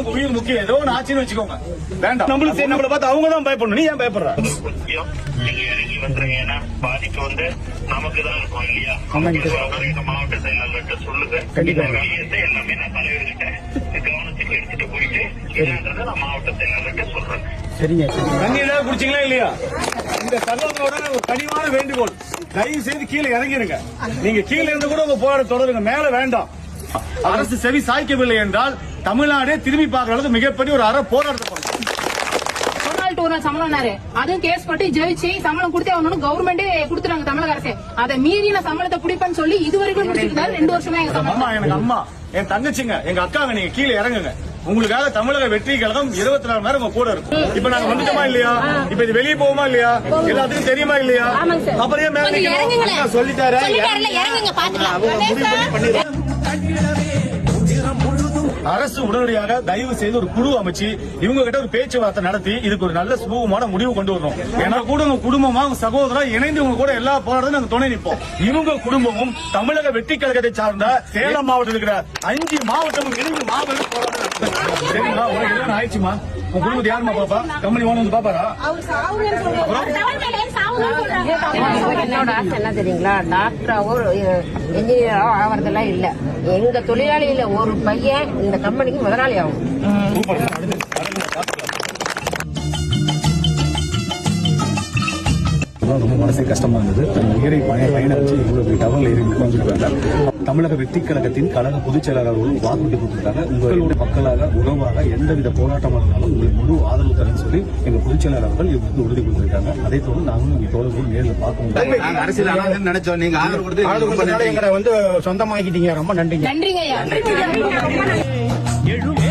உங்க உயிர் முக்கியம். ஏதோ ஒன்று ஆச்சுன்னு வச்சுக்கோங்க. வேண்டாம். நம்மளுக்கு சரி, நம்மளை பார்த்து அவங்க தான் பயப்படணும். நீ ஏன் பயப்படுற? முக்கியம். நீங்க இறங்கி வந்துருங்க. ஏன்னா பாதிப்பு வந்து நமக்கு தான் இருக்கும் இல்லையா? எங்க மாவட்ட செயலாளர்கிட்ட சொல்லுங்க. இந்த விஷயத்தை எல்லாமே நான் தலைவர்கிட்ட கவனத்துக்கு எடுத்துட்டு போயிட்டு என்னன்றதை நான் மாவட்ட செயலாளர்கிட்ட சொல்றேன். தண்ணி ஏதாவது குடிச்சீங்களா இல்லையா? இந்த சகோதரோட ஒரு கனிவான வேண்டுகோள். தயவு செய்து கீழே இறங்கிருங்க. நீங்க கீழே இருந்து கூட உங்க தொடருங்க. மேல வேண்டாம். அரசு செவி சாய்க்கவில்லை என்றால் தமிழ்நாடே திரும்பி பார்க்கிற அளவுக்கு மிகப்பெரிய ஒரு அற போராட்டத்தை பண்ணும் ஒரு நாள் டூ நாள் சம்பளம்னாரு அதுவும் கேஸ் பட்டு ஜெயிச்சு சம்பளம் கொடுத்தே ஆகணும்னு கவர்மெண்டே கொடுத்துறாங்க தமிழக அரசு. அதை மீறி நான் சம்பளத்தை குடிப்பேன்னு சொல்லி இது வரைக்கும் முடிச்சிருந்தாரு ரெண்டு வருஷமா எங்க அம்மா எனக்கு அம்மா. என் தங்கச்சிங்க எங்க அக்காங்க நீங்க கீழே இறங்குங்க. உங்களுக்காக தமிழக வெற்றி கழகம் இருபத்தி நாலு நேரம் உங்க கூட இருக்கும். இப்ப நாங்க வந்துட்டோமா இல்லையா? இப்ப இது வெளியே போவோமா இல்லையா? எல்லாத்துக்கும் தெரியுமா இல்லையா? அப்புறம் ஏன் மேல சொல்லிட்டாரு. அரசு உடனடியாக தயவு செய்து ஒரு குழு அமைச்சு இவங்க கிட்ட ஒரு பேச்சுவார்த்தை நடத்தி இதுக்கு ஒரு நல்ல சுமூகமான முடிவு கொண்டு வரணும். ஏன்னா கூட உங்க குடும்பமா உங்க சகோதரா இணைந்து உங்க கூட எல்லா போராட்டத்தையும் நாங்க துணை நிற்போம். இவங்க குடும்பமும் தமிழக வெற்றி கழகத்தை சார்ந்த சேலம் மாவட்டத்தில் இருக்கிற அஞ்சு மாவட்டமும் இணைந்து மாபெரும் போராட்டம். சரிங்களா? என்ன ஆயிடுச்சுமா? உங்க குடும்பத்தை யாருமா பாப்பா? கம்பெனி ஓனர் வந்து பாப்பாரா? என்னோட ஆசை என்ன தெரியுங்களா டாக்டராவோ இன்ஜினியராவோ ஆகிறதெல்லாம் இல்ல. எங்க தொழிலாளியில ஒரு பையன் இந்த கம்பெனிக்கு முதலாளி ஆகும். ரொம்ப மனசே கஷ்டமா இருந்தது. தன் உயிரை பணைய பயண வச்சு இவ்வளவு டவர்ல ஏறி உட்கார்ந்துருக்காங்க தமிழக வெற்றி கழகத்தின் கழக பொதுச் செயலாளர்களும் வாக்குறுதி கொடுத்திருக்காங்க. உங்களுடைய மக்களாக உறவாக எந்தவித போராட்டமாக இருந்தாலும் உங்களுக்கு முழு ஆதரவு தரேன்னு சொல்லி எங்க பொதுச் செயலாளர்கள் வந்து உறுதி கொடுத்திருக்காங்க. அதே போல நாங்களும் எங்க தோழர்கள் நேரில் பார்க்க அரசியல் நினைச்சோம். நீங்க ஆதரவு கொடுத்து ரொம்ப நன்றி. நன்றிங்க ஐயா. எழும்